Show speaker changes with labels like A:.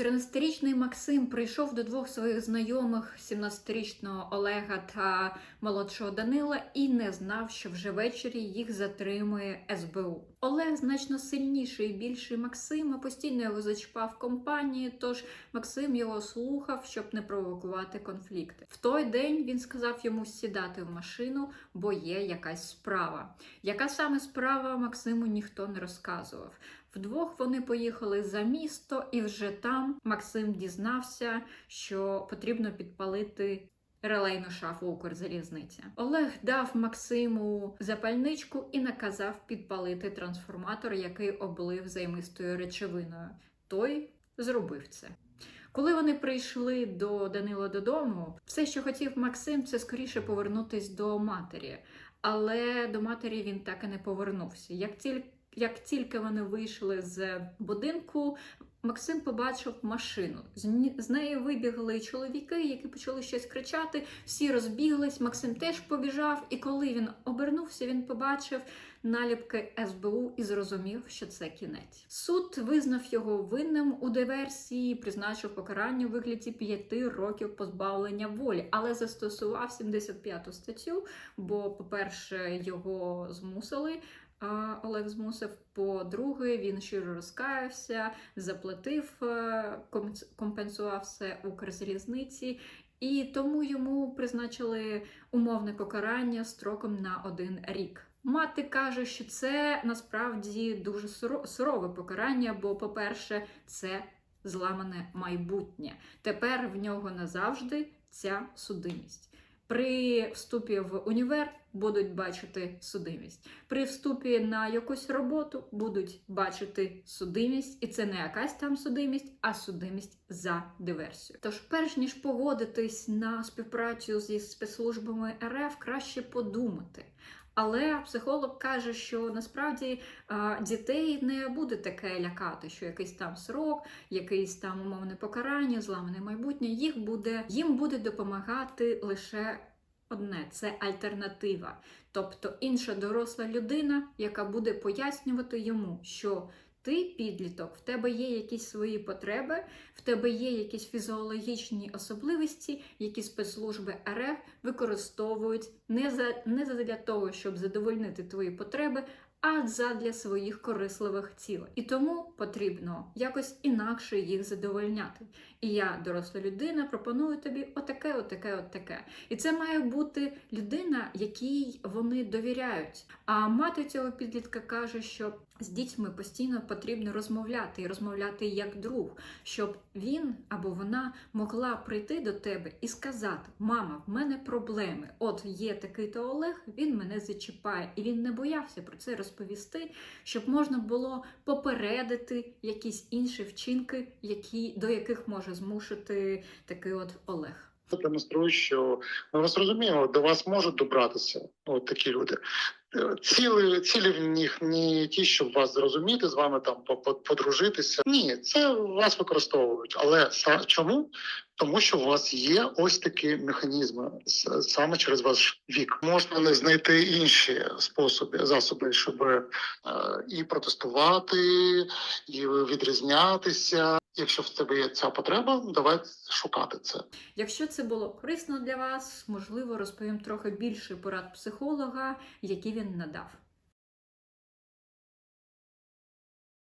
A: 14-річний Максим прийшов до двох своїх знайомих, 17-річного Олега та молодшого Данила, і не знав, що вже ввечері їх затримує СБУ. Олег значно сильніший і більший Максима, постійно його зачіпав компанії, тож Максим його слухав, щоб не провокувати конфлікти. В той день він сказав йому сідати в машину, бо є якась справа. Яка саме справа Максиму ніхто не розказував. Вдвох вони поїхали за місто, і вже там Максим дізнався, що потрібно підпалити релейну шафу Укрзалізниці. Олег дав Максиму запальничку і наказав підпалити трансформатор, який облив займистою речовиною. Той зробив це. Коли вони прийшли до Данила додому, все, що хотів Максим, це скоріше повернутись до матері. Але до матері він так і не повернувся. Як тільки як тільки вони вийшли з будинку, Максим побачив машину. З, неї вибігли чоловіки, які почали щось кричати. Всі розбіглись. Максим теж побіжав. І коли він обернувся, він побачив наліпки СБУ і зрозумів, що це кінець. Суд визнав його винним у диверсії, призначив покарання у вигляді п'яти років позбавлення волі, але застосував 75-ту статтю. Бо, по-перше, його змусили. Олег змусив. По-друге, він щиро розкаявся, заплатив, е, ком- компенсував все Укрзалізниці, і тому йому призначили умовне покарання строком на один рік. Мати каже, що це насправді дуже сурове покарання, бо, по-перше, це зламане майбутнє. Тепер в нього назавжди ця судимість. При вступі в універ будуть бачити судимість. При вступі на якусь роботу будуть бачити судимість, і це не якась там судимість, а судимість за диверсію. Тож, перш ніж погодитись на співпрацю зі спецслужбами РФ, краще подумати. Але психолог каже, що насправді дітей не буде таке лякати, що якийсь там срок, якийсь там умовне покарання, зламане майбутнє. Їх буде їм буде допомагати лише одне це альтернатива, тобто інша доросла людина, яка буде пояснювати йому, що ти підліток, в тебе є якісь свої потреби, в тебе є якісь фізіологічні особливості, які спецслужби РФ використовують не за не задля того, щоб задовольнити твої потреби, а задля своїх корисливих цілей. І тому потрібно якось інакше їх задовольняти. І я, доросла людина, пропоную тобі отаке, отаке, отаке. І це має бути людина, якій вони довіряють. А мати цього підлітка каже, що з дітьми постійно потрібно розмовляти і розмовляти як друг, щоб він або вона могла прийти до тебе і сказати: Мама, в мене проблеми. От є такий то Олег, він мене зачіпає, і він не боявся про це розповісти, щоб можна було попередити якісь інші вчинки, які до яких може змусити такий от Олег.
B: демонструє, що ми вас розуміємо, до вас можуть добратися от такі люди. Е, Цілі, в них не ті, щоб вас зрозуміти, з вами там по- по- подружитися. Ні, це вас використовують. Але чому? Тому що у вас є ось такі механізми саме через ваш вік. Можна не знайти інші способи, засоби, щоб е, і протестувати, і відрізнятися. Якщо в тебе є ця потреба, давай шукати це.
A: Якщо це було корисно для вас, можливо, розповім трохи більше порад психолога, які він надав.